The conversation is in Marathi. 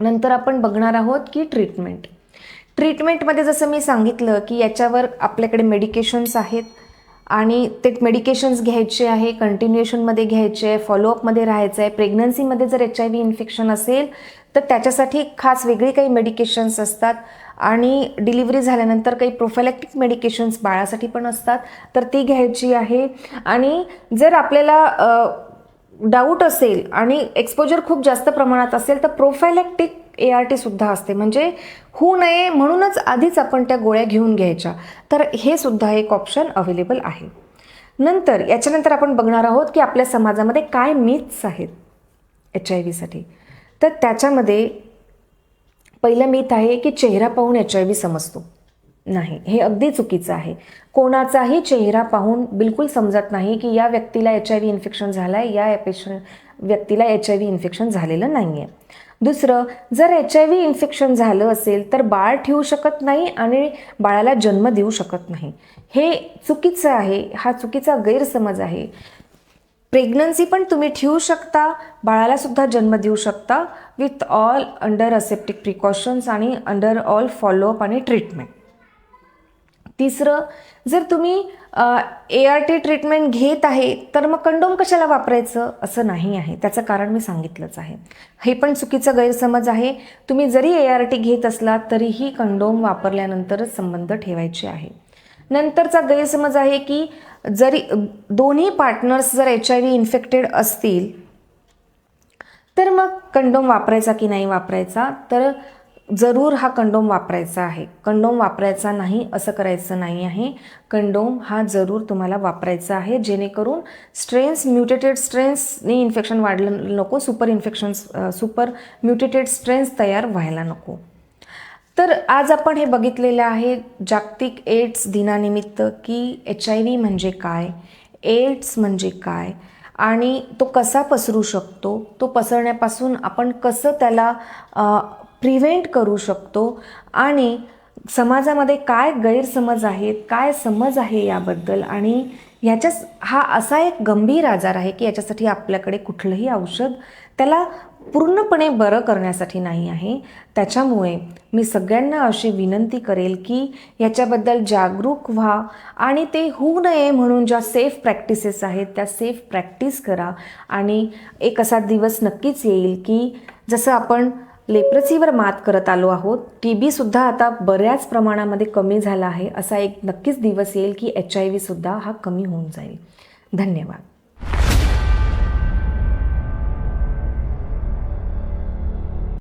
नंतर आपण बघणार आहोत की ट्रीटमेंट ट्रीटमेंटमध्ये जसं मी सांगितलं की याच्यावर आपल्याकडे मेडिकेशन्स आहेत आणि ते मेडिकेशन्स घ्यायचे आहे कंटिन्युएशनमध्ये घ्यायचे आहे फॉलोअपमध्ये राहायचं आहे. प्रेग्नन्सीमध्ये जर एच आय व्ही इन्फेक्शन असेल तर त्याच्यासाठी खास वेगळी काही मेडिकेशन्स असतात आणि डिलिव्हरी झाल्यानंतर काही प्रोफायलॅक्टिक मेडिकेशन्स बाळासाठी पण असतात. तर ती घ्यायची आहे. आणि जर आपल्याला डाऊट असेल आणि एक्सपोजर खूप जास्त प्रमाणात असेल तर प्रोफायलॅक्टिक ए आर टीसुद्धा असते. म्हणजे होऊ नये म्हणूनच आधीच आपण त्या गोळ्या घेऊन घ्यायच्या. तर हे सुद्धा एक ऑप्शन अवेलेबल आहे. नंतर याच्यानंतर आपण बघणार आहोत की आपल्या समाजामध्ये काय मिथ्स आहेत एच आय व्हीसाठी तर त्याच्यामध्ये पहिलं मिथ आहे की चेहरा पाहून एच आय व्ही समजतो. नाही. हे अगदी चुकीचं आहे. कोणाचाही चेहरा पाहून बिलकुल समजत नाही की या व्यक्तीला एच आय व्ही इन्फेक्शन झालं आहे या पेशंट व्यक्तीला एच आय व्ही इन्फेक्शन झालेलं नाही आहे दुसरं जर एच आय व्ही इन्फेक्शन झालं असेल तर बाळ ठेवू शकत नाही आणि बाळाला जन्म देऊ शकत नाही. हे चुकीचं आहे. हा चुकीचा गैरसमज आहे. प्रेग्नन्सी पण तुम्ही ठेवू शकता बाळालासुद्धा जन्म देऊ शकता with all under aseptic precautions आणि अंडर ऑल फॉलोअप आणि ट्रीटमेंट तिसरं जर तुम्ही ए आर टी ट्रीटमेंट घेत आहे तर मग कंडोम कशाला वापरायचं? असं नाही आहे. त्याचं कारण मी सांगितलंच आहे. हे पण चुकीचं गैरसमज आहे. तुम्ही जरी ए आर टी घेत असलात तरीही कंडोम वापरल्यानंतरच संबंध ठेवायचे आहे. नंतरचा गैरसमज आहे की जरी दोन्ही पार्टनर्स जर एच आय व्ही इन्फेक्टेड असतील तर मग कंडोम वापरायचा की नाही वापरायचा? तर जरूर हा कंडोम वापरायचा आहे. कंडोम वापरायचा नाही असं करायचं नाही आहे. कंडोम हा जरूर तुम्हाला वापरायचा आहे. जेणेकरून स्ट्रेन्स म्युटेटेड स्ट्रेन्सने इन्फेक्शन वाढलं नको super infections super mutated strains तयार व्हायला नको. तर आज आपण हे बघितलेलं आहे जागतिक एड्स दिनानिमित्त की एच आय व्ही म्हणजे काय एड्स म्हणजे काय आणि तो कसा पसरू शकतो तो पसरण्यापासून आपण कसं त्याला प्रिव्हेंट करू शकतो. आणि समाजामध्ये काय गैरसमज आहेत काय समज आहे याबद्दल आणि ह्याच्या हा असा एक गंभीर आजार आहे की याच्यासाठी आपल्याकडे कुठलंही औषध त्याला पूर्णपणे बरं करण्यासाठी नाही आहे. त्याच्यामुळे मी सगळ्यांना अशी विनंती करेल की याच्याबद्दल जागरूक व्हा आणि ते होऊ नये म्हणून ज्या सेफ प्रॅक्टिसेस आहेत त्या सेफ प्रॅक्टिस करा. आणि एक असा दिवस नक्कीच येईल की जसं आपण लेप्रसीवर मात करत आलो आहोत. टी बीसुद्धा आता बऱ्याच प्रमाणामध्ये कमी झाला आहे. असा एक नक्कीच दिवस येईल की एच आय व्हीसुद्धा हा कमी होऊन जाईल. धन्यवाद.